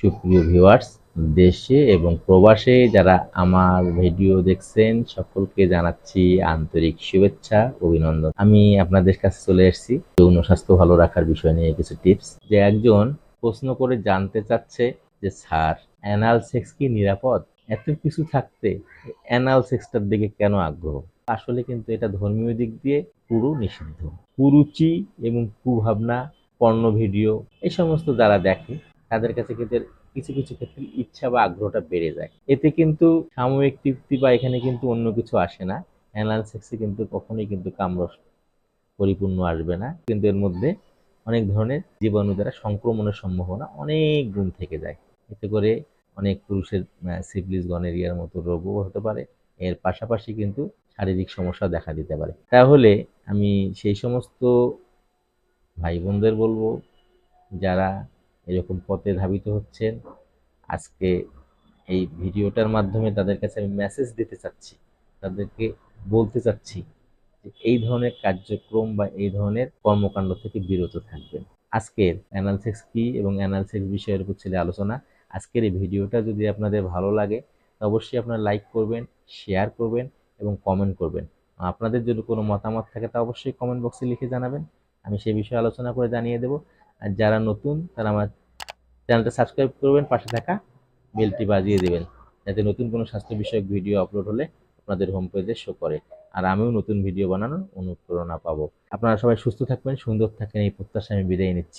সুপ্রিয় ভিউয়ার্স দেশে এবং প্রবাসে যারা আমার ভিডিও দেখছেন, সকলকে জানাচ্ছি আন্তরিক শুভেচ্ছা, অভিনন্দন। আমি আপনাদের কাছে চলে এসেছি যৌন স্বাস্থ্য ভালো রাখার বিষয় নিয়ে কিছু টিপস যে একজন প্রশ্ন করে জানতে চাচ্ছে যে, স্যার অ্যানাল সেক্স কি নিরাপদ? এত কিছু থাকতে অ্যানাল সেক্সটার দিকে কেন আগ্রহ? আসলে কিন্তু এটা ধর্মীয় দিক দিয়ে পুরো নিষিদ্ধ। কুরুচি এবং কুভাবনা, পর্ণ ভিডিও, এই সমস্ত যারা দেখে তাদের কাছে কিন্তু কিছু কিছু ক্ষেত্রে ইচ্ছা বা আগ্রহটা বেড়ে যায়। এতে কিন্তু সাময়িক তৃপ্তি বা এখানে কিন্তু অন্য কিছু আসে না। অ্যানাল সেক্সে কিন্তু কখনোই কিন্তু কামরস পরিপূর্ণ আসবে না। কিন্তু এর মধ্যে অনেক ধরনের জীবাণু দ্বারা সংক্রমণের সম্ভাবনা অনেক গুণ থেকে যায়। এতে করে অনেক পুরুষের সিফিলিস গনেরিয়ার মতো রোগও হতে পারে। এর পাশাপাশি কিন্তু শারীরিক সমস্যা দেখা দিতে পারে। তাহলে আমি সেই সমস্ত ভাই বোনদের বলব, যারা এরকম পথে ধাবিত হচ্ছেন। আজকে এই ভিডিওটার মাধ্যমে তাদের কাছে আমি মেসেজ দিতে চাচ্ছি। তাদেরকে বলতে চাচ্ছি যে এই ধরনের কার্যক্রম বা এই ধরনের কর্মকাণ্ড থেকে বিরত থাকবেন। আজকের অ্যানালসেক্স কি এবং অ্যানালসেক্স বিষয়ের উপর ছিল আলোচনা। আজকের এই ভিডিওটা যদি আপনাদের ভালো লাগে অবশ্যই আপনারা লাইক করবেন শেয়ার করবেন এবং কমেন্ট করবেন। আপনাদের যদি কোনো মতামত থাকে, তা অবশ্যই কমেন্ট বক্সে লিখে জানাবেন। আমি সেই বিষয়ে আলোচনা করে জানিয়ে দেবো। আর যারা নতুন, তারা আমার চ্যানেলটা সাবস্ক্রাইব করবেন, পাশে থাকা বেলটি বাজিয়ে দেবেন, যাতে নতুন কোনো স্বাস্থ্য বিষয়ক ভিডিও আপলোড হলে আপনাদের হোম পেজে শো করে। আর আমিও নতুন ভিডিও বানানোর অনুপ্রেরণা পাবো। আপনারা সবাই সুস্থ থাকবেন, সুন্দর থাকেন এই প্রত্যাশা আমি বিদায় নিচ্ছি।